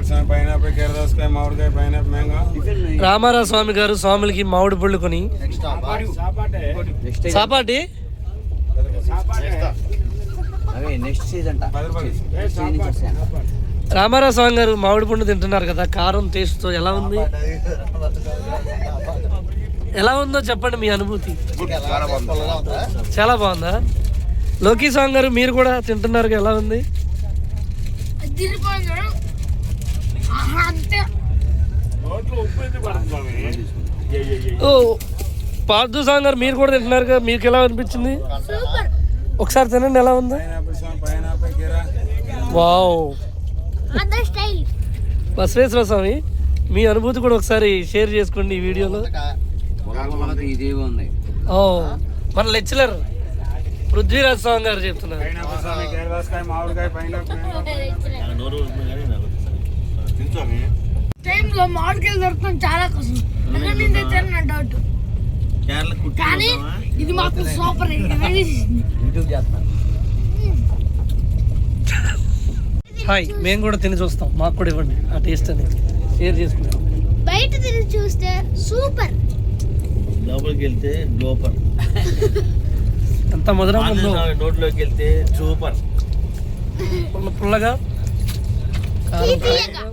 Pineapple pineapple కేరదాసకాయ మామిడికాయ pineapple mango. Ramarao స్వామి గారు స్వాములకి మామిడి పళ్ళు కొని. సాపాటి రామారావు స్వామి గారు మామిడి పండు తింటున్నారు కదా కారం టేస్ట్తో ఎలా ఉంది? ఎలా ఉందో చెప్పండి మీ అనుభూతి. చాలా బాగుందా. లోకీ స్వామి గారు మీరు కూడా తింటున్నారు ఎలా ఉంది? పార్థు స్వామి గారు మీరు కూడా తింటున్నారు కదా మీకు ఎలా అనిపించింది? సూపర్. ఒకసారి తినండి ఎలా ఉంది? వావ్. బసవేశ్వర స్వామి మీ అనుభూతి కూడా ఒకసారి షేర్ చేసుకోండి ఈ వీడియోలో. మన లెక్చరర్ పృథ్వీరాజ్ స్వామి గారు చెప్తున్నారు. టైంలో మామిడికాయలు దొరకడం చాలా కష్టం నా డౌట్ కానీ ఇది మాకు సూపర్ యూట్యూబ్ చేస్తాను. హాయ్ మేము కూడా తిని చూస్తాం. మాకు కూడా ఇవ్వండి ఆ టేస్ట్ అనేది షేర్ చేసుకుంటాం. బయట తిరిగి చూస్తే సూపర్ లోపలికి వెళ్తే లోపర్ ఎంత మధురం ఉందో. నోట్లోకి వెళ్తే సూపర్ పుల్ల పుల్లగా. కారం